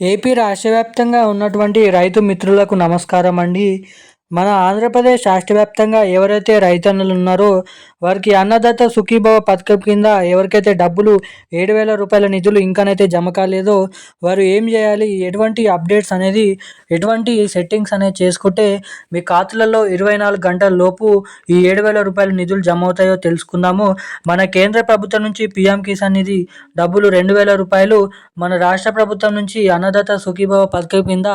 AP రాష్ట్ర వ్యాప్తంగా ఉన్నటువంటి రైతు మిత్రులకు నమస్కారం అండి మన ఆంధ్రప్రదేశ్ రాష్ట్ర వ్యాప్తంగా ఎవరైతే రైతన్నులు ఉన్నారో వారికి అన్నదాత సుఖీభవ పథకం కింద ఎవరికైతే డబ్బులు ఏడు వేల రూపాయల నిధులు ఇంకానైతే జమ కాలేదో వారు ఏం చేయాలి? ఎటువంటి అప్డేట్స్ అనేది ఎటువంటి సెట్టింగ్స్ అనేది చేసుకుంటే మీ ఖాతాలలో ఇరవై నాలుగు గంటల లోపు ఈ ఏడు వేల రూపాయల నిధులు జమ అవుతాయో తెలుసుకుందాము. మన కేంద్ర ప్రభుత్వం నుంచి పిఎం కిసాన్ నిధి డబ్బులు రెండు వేల రూపాయలు మన రాష్ట్ర ప్రభుత్వం నుంచి అన్నదాత సుఖీభవ పథకం కింద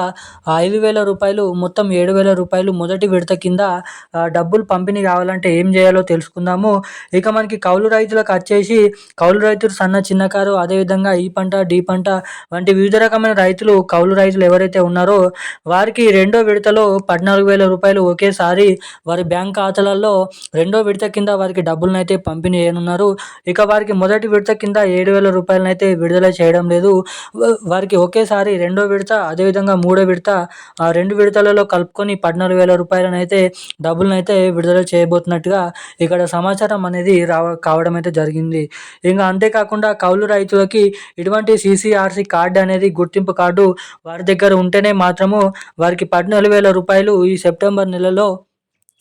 ఐదు వేల రూపాయలు మొత్తం ఏడు వేల రూపాయలు మొదటి విడత కింద డబ్బులు పంపిణీ కావాలంటే ఏం చేయాలో తెలుసుకుందాము. ఇక మనకి కౌలు రైతులకు వచ్చేసి కౌలు రైతులు సన్న చిన్నకారు అదేవిధంగా ఈ పంట డీ పంట వంటి వివిధ రకమైన రైతులు కౌలు రైతులు ఎవరైతే ఉన్నారో వారికి రెండో విడతలో పద్నాలుగు వేల రూపాయలు ఒకేసారి వారి బ్యాంక్ ఖాతాలలో రెండో విడత కింద వారికి డబ్బులను అయితే పంపిణీ చేయనున్నారు. ఇక వారికి మొదటి విడత కింద ఏడు వేల రూపాయలను అయితే విడుదల చేయడం లేదు. వారికి ఒకేసారి రెండో విడత అదేవిధంగా మూడో విడత రెండు విడతలలో కలుపుకొని పద్నాలుగు వేల రూపాయలను అయితే డబ్బులను అయితే విడుదల చేయబోతున్నట్టుగా ఇక్కడ సమాచారం అనేది రావ కావడం అయితే జరిగింది. ఇంకా అంతేకాకుండా కౌలు రైతులకి ఇటువంటి సిసిఆర్సి కార్డు అనేది గుర్తింపు కార్డు వారి దగ్గర ఉంటేనే మాత్రము వారికి పద్నాలుగు వేల రూపాయలు ఈ సెప్టెంబర్ నెలలో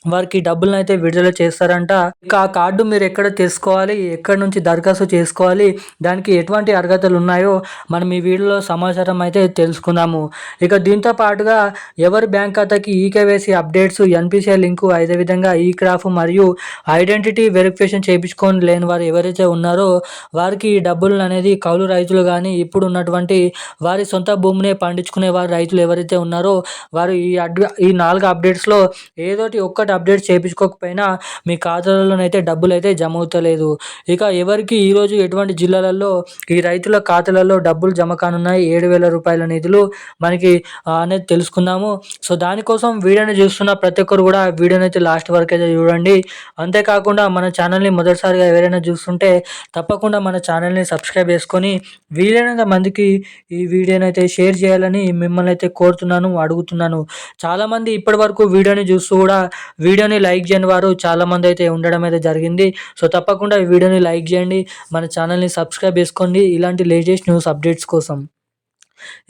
వారికి డబ్బులను అయితే విడుదల చేస్తారంట. ఇక ఆ కార్డు మీరు ఎక్కడ తీసుకోవాలి? ఎక్కడి నుంచి దరఖాస్తు చేసుకోవాలి? దానికి ఎటువంటి అర్హతలు ఉన్నాయో మనం ఈ వీడియోలో సమాచారం అయితే తెలుసుకుందాము. ఇక దీంతో పాటుగా ఎవరి బ్యాంక్ ఖాతాకి ఈకేవైసీ అప్డేట్స్ ఎన్పిసిఐ లింకు అదేవిధంగా ఈ క్రాఫ్ మరియు ఐడెంటిటీ వెరిఫికేషన్ చేయించుకొని లేని వారు ఎవరైతే ఉన్నారో వారికి ఈ డబ్బులు అనేది కౌలు రైతులు కానీ ఇప్పుడు ఉన్నటువంటి వారి సొంత భూమిని పండించుకునే వారు రైతులు ఎవరైతే ఉన్నారో వారు ఈ అడ్ ఈ నాలుగు అప్డేట్స్లో ఏదోటి ఒక్కటి అప్డేట్ చేయించుకోకపోయినా మీ ఖాతాలలోనైతే డబ్బులు అయితే జమ అవుతలేదు ఇక ఎవరికి ఈరోజు ఎటువంటి జిల్లాలలో ఈ రైతుల ఖాతాలలో డబ్బులు జమ కానున్నాయి? ఏడు వేల రూపాయల నిధులు మనకి అనేది తెలుసుకుందాము. సో దానికోసం వీడియోని చూస్తున్న ప్రతి ఒక్కరు కూడా వీడియోని అయితే లాస్ట్ వరకు అయితే చూడండి. అంతేకాకుండా మన ఛానల్ని మొదటిసారిగా ఎవరైనా చూస్తుంటే తప్పకుండా మన ఛానల్ని సబ్స్క్రైబ్ చేసుకొని వీలైనంత మందికి ఈ వీడియోని అయితే షేర్ చేయాలని మిమ్మల్ని అయితే కోరుతున్నాను అడుగుతున్నాను. చాలామంది ఇప్పటి వరకు వీడియోని చూస్తూ కూడా వీడియోని లైక్ చేయని వారు చాలామంది అయితే ఉండడం అయితే జరిగింది. సో తప్పకుండా ఈ వీడియోని లైక్ చేయండి. మన ఛానల్ని సబ్స్క్రైబ్ చేసుకోండి. ఇలాంటి లేటెస్ట్ న్యూస్ అప్డేట్స్ కోసం.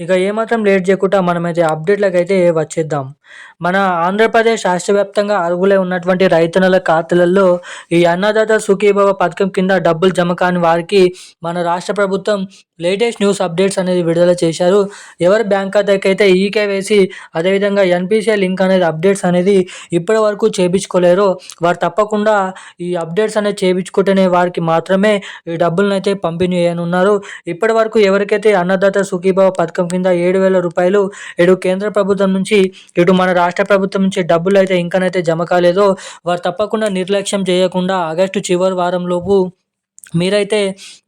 ఇక ఏమాత్రం లేట్ చేయకుండా మనమైతే అప్డేట్లకు అయితే వచ్చేద్దాం. మన ఆంధ్రప్రదేశ్ రాష్ట్ర వ్యాప్తంగా అర్హులై ఉన్నటువంటి రైతన్నల ఖాతాలలో ఈ అన్నదాత సుఖీభవ పథకం కింద డబ్బులు జమ కాని వారికి మన రాష్ట్ర ప్రభుత్వం లేటెస్ట్ న్యూస్ అప్డేట్స్ అనేది విడుదల చేశారు. ఎవరి బ్యాంక్ ఖాతాకి అయితే ఈకేవేసి అదేవిధంగా ఎన్పిసిఐ లింక్ అనేది అప్డేట్స్ అనేది ఇప్పటి వరకు చేయించుకోలేరు వారు తప్పకుండా ఈ అప్డేట్స్ అనేది చేయించుకుంటేనే వారికి మాత్రమే ఈ డబ్బులను అయితే పంపిణీ చేయనున్నారు. ఇప్పటి వరకు ఎవరికైతే అన్నదాత సుఖీభవ పథకం కింద ఏడు వేల రూపాయలు ఇటు కేంద్ర ప్రభుత్వం నుంచి ఇటు మన రాష్ట్ర ప్రభుత్వం నుంచి డబ్బులు అయితే ఇంకనైతే జమ కాలేదో వారు తప్పకుండా నిర్లక్ష్యం చేయకుండా ఆగస్టు చివరి వారంలోపు మీరైతే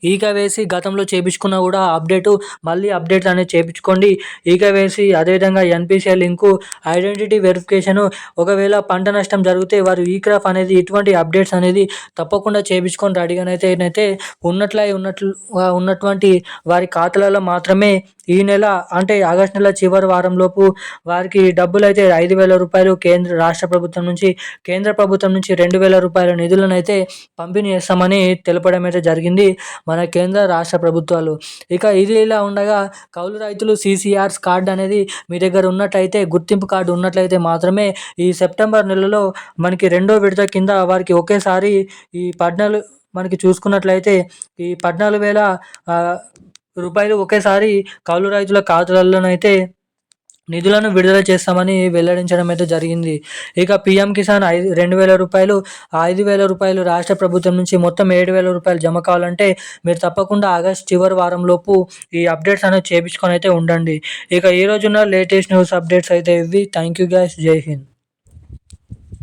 ఈక వేసి గతంలో చేయించుకున్న కూడా అప్డేటు మళ్ళీ అప్డేట్ అనేది చేయించుకోండి ఈక వేసి అదేవిధంగా ఎన్పిసిఐ లింకు ఐడెంటిటీ వెరిఫికేషను ఒకవేళ పంట నష్టం జరిగితే వారు ఈ క్రాఫ్ అనేది ఇటువంటి అప్డేట్స్ అనేది తప్పకుండా చేయించుకొని రెడీగానైతే అయితే ఉన్నట్లయి ఉన్నట్లు ఉన్నటువంటి వారి ఖాతాలలో మాత్రమే ఈ నెల అంటే ఆగస్ట్ నెల చివరి వారంలోపు వారికి డబ్బులు అయితే ఐదు వేల రూపాయలు కేంద్ర రాష్ట్ర ప్రభుత్వం నుంచి కేంద్ర ప్రభుత్వం నుంచి రెండు వేల రూపాయల నిధులను అయితే పంపిణీ చేస్తామని తెలపడం అయితే జరిగింది మన కేంద్ర రాష్ట్ర ప్రభుత్వాలు. ఇక ఇది ఇలా ఉండగా కౌలు రైతులు సిసిఆర్స్ కార్డు అనేది మీ దగ్గర ఉన్నట్లయితే గుర్తింపు కార్డు ఉన్నట్లయితే మాత్రమే ఈ సెప్టెంబర్ నెలలో మనకి రెండో విడత కింద వారికి ఒకేసారి ఈ పద్నాలుగు మనకి చూసుకున్నట్లయితే ఈ పద్నాలుగు వేల రూపాయలు ఒకేసారి కౌలు రైతుల ఖాతాలలోనైతే నిధులను విడుదల చేస్తామని వెల్లడించడం అయితే జరిగింది. ఇక పీఎం కిసాన్ ఐదు రెండు వేల రూపాయలు ఐదు వేల రూపాయలు రాష్ట్ర ప్రభుత్వం నుంచి మొత్తం ఏడు వేల రూపాయలు జమ కావాలంటే మీరు తప్పకుండా ఆగస్ట్ చివరి వారంలోపు ఈ అప్డేట్స్ అనేది చేపించుకొని అయితే ఉండండి. ఇక ఈ రోజున లేటెస్ట్ న్యూస్ అప్డేట్స్ అయితే ఇవి. Thank you guys. Jai Hind.